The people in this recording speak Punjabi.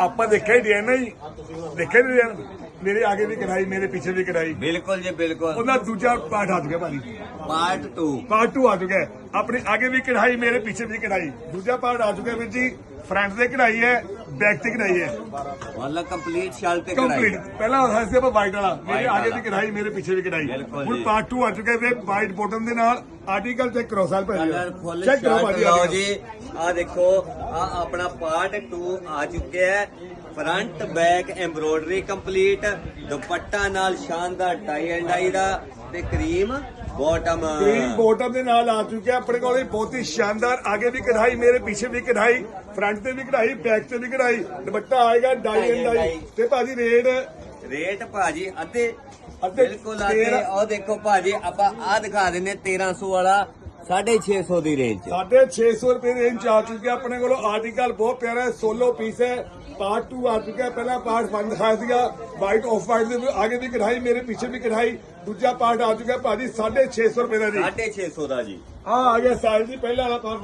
ਆਪਾਂ ਦੇਖਿਆ ਹੀ ਡਿਜ਼ਾਈਨ ਨਹੀਂ ਦੇਖਿਆ ਨਹੀਂ ਡਿਜ਼ਾਈਨ ਮੇਰੇ ਆਗੇ ਵੀ ਕਢਾਈ ਮੇਰੇ ਪਿੱਛੇ ਵੀ ਕਢਾਈ। ਬਿਲਕੁਲ ਜੀ ਬਿਲਕੁਲ। ਉਹਦਾ ਦੂਜਾ ਪਾਰਟ ਆ ਚੁੱਕਿਆ ਭਾਜੀ। ਪਾਰਟ 2 ਪਾਰਟ 2 ਆ ਚੁੱਕਾ ਹੈ ਆਪਣੇ ਆਗੇ ਵੀ ਕਢਾਈ ਮੇਰੇ ਪਿੱਛੇ ਵੀ ਕਢਾਈ। ਦੂਜਾ ਪਾਰਟ ਆ ਚੁੱਕਾ ਵੀਰ ਜੀ ਫਰੰਟ ਤੇ ਕਢਾਈ ਹੈ ਬੈਕ ਤੇ ਕਢਾਈ ਹੈ। ਮਤਲਬ ਕੰਪਲੀਟ ਸ਼ਾਲ ਤੇ ਕਢਾਈ। ਕੰਪਲੀਟ ਪਹਿਲਾਂ ਹੁੰਦਾ ਸੀ ਆਪਾਂ ਵਾਈਟ ਵਾਲਾ। ਮੇਰੇ ਵਾਲਾ। ਵੀ ਕਢਾਈ ਮੇਰੇ ਪਿੱਛੇ ਵੀ ਕਢਾਈ। ਬਿਲਕੁਲ ਹੁਣ ਜੀ। ਪਾਰਟ 2 ਆ ਚੁੱਕਾ ਹੈ ਵਾਈਟ ਬੋਟਮ ਦੇ ਨਾਲ। ਆਰਟੀਕਲ ਚੈੱਕ ਕਰੋ ਸਾਲ ਭਾਜੀ ਕਲਰ ਫੁੱਲ ਚੈੱਕ ਕਰੋ ਸ਼ਰਟ ਭਾਜੀ ਲਓ article। ਜੀ। ਆ ਦੇਖੋ ਆ ਆਪਣਾ ਪਾਰਟ 2 ਆ ਚੁੱਕਿਆ ਹੈ। Front back embroidery complete dupatta ਨਾਲ ਸ਼ਾਨਦਾਰ ਟਾਈ ਐਂਡ ਆਈ ਦਾ ਤੇ ਕਰੀਮ ਬਾਟਮ ਗ੍ਰੀਨ ਬੋਟਮ ਦੇ ਨਾਲ ਆ ਚੁੱਕਿਆ। ਆਪਣੇ ਕੋਲ ਬਹੁਤ ਹੀ ਸ਼ਾਨਦਾਰ ਆਗੇ ਵੀ ਕਢਾਈ ਮੇਰੇ ਪਿੱਛੇ ਵੀ ਕਢਾਈ ਫਰੰਟ ਤੇ ਵੀ ਕਢਾਈ ਬੈਕ ਤੇ ਵੀ ਕਢਾਈ। ਦੁਪੱਟਾ ਆਏਗਾ ਡਾਈ ਐਂਡ ਡਾਈ। ਤੇ ਭਾਜੀ ਰੇਟ? ਰੇਟ ਭਾਜੀ ਅੱਧੇ ਬਿਲਕੁਲ ਤੇਰਾਂ- ਉਹ ਦੇਖੋ ਭਾਜੀ ਆਪਾਂ ਆ ਦਿਖਾ ਦਿੰਨੇ 1300 ਵਾਲਾ 650 ਦੀ ਰੇਂਜ ਚ ਸਾਢੇ 600 ਰੁਪਏ ਦੇ ਰੇਂਜ ਆ ਚੁੱਕਿਆ ਆਪਣੇ ਕੋਲ ਆਰਟੀਕਲ ਬਹੁਤ ਪਿਆਰਾ ਹੈ। ਸੋਲੋ ਪੀਸ ਹੈ। ਪਾਰਟ 2 ਆ ਚੁੱਕਿਆ ਪਹਿਲਾ ਪਾਰਟ 1 ਦਿਖਾਇਆ ਸੀਗਾ। ਵਾਈਟ ਆਫ ਵਾਈਟ ਦੇ ਆਗੇ ਵੀ ਕਢਾਈ ਮੇਰੇ ਪਿੱਛੇ ਵੀ ਕਢਾਈ। ਦੂਜਾ ਪਾਰਟ ਆ ਚੁੱਕਿਆ ਭਾਜੀ 650 ਰੁਪਏ ਦਾ ਜੀ। 650 ਦਾ ਜੀ। ਆ ਆ ਗਿਆ ਸਾਈਜ਼ ਜੀ। ਪਹਿਲਾ ਵਾਲਾ ਪਾਰਟ